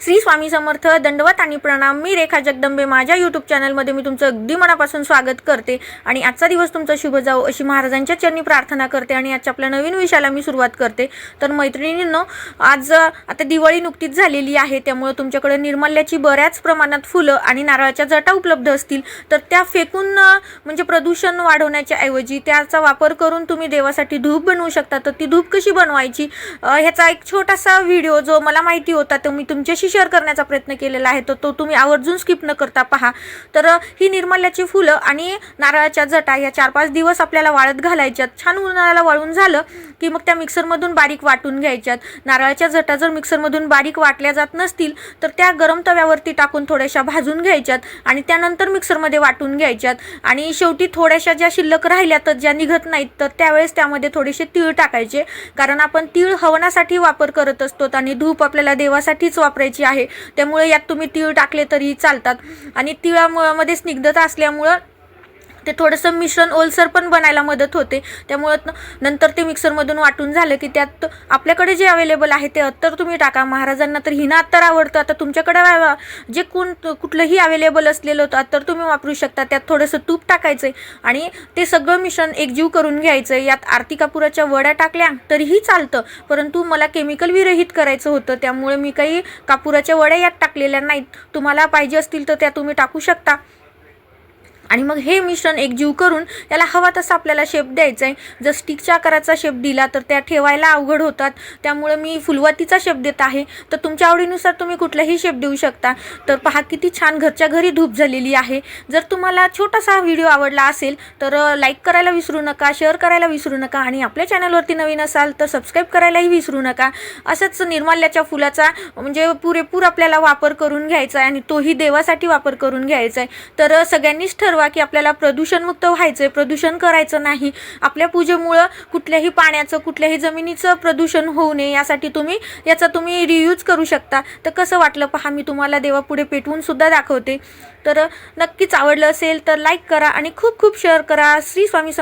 श्री स्वामी समर्थ दंडवत आणि प्रणाम. मी रेखा जगदंबे. माझ्या यूट्यूब चॅनलमध्ये मी तुमचं अगदी मनापासून स्वागत करते. आणि आजचा दिवस तुमचा शुभ जाओ अशी महाराजांच्या चरणी प्रार्थना करते आणि आजच्या आपल्या नवीन विषयाला मी सुरुवात करते. तर मैत्रिणींनो आज आता दिवाळी नुकतीच झालेली आहे. त्यामुळे तुमच्याकडे निर्मल्याची बऱ्याच प्रमाणात फुलं आणि नारळाच्या जटा उपलब्ध असतील. तर त्या फेकून म्हणजे प्रदूषण वाढवण्याच्या ऐवजी त्याचा वापर करून तुम्ही देवासाठी धूप बनवू शकता. तर ती धूप कशी बनवायची? ह्याचा एक छोटासा व्हिडिओ जो मला माहिती होता तो मी तुमच्याशी शेअर करण्याचा प्रयत्न केलेला आहे. तर तो तुम्ही आवर्जून स्किप न करता पहा. तर ही निर्मल्याची फुलं आणि नारळाच्या जटा या चार पाच दिवस आपल्याला वाळत घालायच्यात. छान उन्हाळ्याला वाळून झालं की मग त्या मिक्सरमधून बारीक वाटून घ्यायच्यात. नारळाच्या जटा जर मिक्सरमधून बारीक वाटल्या जात नसतील तर त्या गरम तव्यावरती टाकून थोड्याशा भाजून घ्यायच्यात आणि त्यानंतर मिक्सरमध्ये वाटून घ्यायच्यात. आणि शेवटी थोड्याशा ज्या शिल्लक राहिल्या तर ज्या निघत नाहीत तर त्यावेळेस त्यामध्ये थोडेसे तीळ टाकायचे. कारण आपण तीळ हवनासाठी वापर करत असतो आणि धूप आपल्याला देवासाठीच वापरायचं आहे. त्यामुळे यात तुम्ही तीळ टाकले तरी चालतात. आणि तिळामध्ये स्निग्धता असल्यामुळं ते थोडंसं मिश्रण ओलसर पण बनायला मदत होते. त्यामुळं नंतर ते मिक्सरमधून वाटून झालं की त्यात आपल्याकडे जे अवेलेबल आहे ते अत्तर तुम्ही टाका. महाराजांना तर हिना अत्तर आवडतं. आता तुमच्याकडे जे कोण कुठलंही अवेलेबल असलेलं होतं अत्तर तुम्ही वापरू शकता. त्यात थोडंसं तूप टाकायचं आणि ते सगळं मिश्रण एकजीव करून घ्यायचं यात आरती कापुराच्या वड्या टाकल्या तरीही चालतं. परंतु मला केमिकल विरहित करायचं होतं. त्यामुळे मी काही कापुराच्या वड्या यात टाकलेल्या नाहीत. तुम्हाला पाहिजे असतील तर त्या तुम्ही टाकू शकता. आणि मग हे मिश्रण एकजीव करून त्याला हवा तसा आपल्याला शेप द्यायचा आहे जर स्टिकच्या आकाराचा शेप दिला तर त्या ठेवायला अवघड होतात. त्यामुळे मी फुलवातीचा शेप देत आहे. तर तुमच्या आवडीनुसार तुम्ही कुठलाही शेप देऊ शकता. तर पहा किती छान घरच्या घरी धूप झालेली आहे. जर तुम्हाला छोटासा व्हिडिओ आवडला असेल तर लाईक करायला विसरू नका शेअर करायला विसरू नका आणि आपल्या चॅनलवरती नवीन असाल तर सबस्क्राईब करायलाही विसरू नका. असंच निर्माल्याच्या फुलाचा म्हणजे पुरेपूर आपल्याला वापर करून घ्यायचा आहे आणि तोही देवासाठी वापर करून घ्यायचा आहे तर सगळ्यांनीच ठरव. की आपल्याला प्रदूषणमुक्त व्हायचं आहे प्रदूषण करायचं नाही. आपल्या पूजेमुळं कुठल्याही पाण्याचं कुठल्याही जमिनीचं प्रदूषण होऊ नये यासाठी तुम्ही याचा तुम्ही रियूज करू शकता. तर कसं वाटलं पहा मी तुम्हाला देवापुढे पेटवून सुद्धा दाखवते. तर नक्कीच आवडलं असेल तर लाईक करा आणि खूप खूप शेअर करा. श्री स्वामी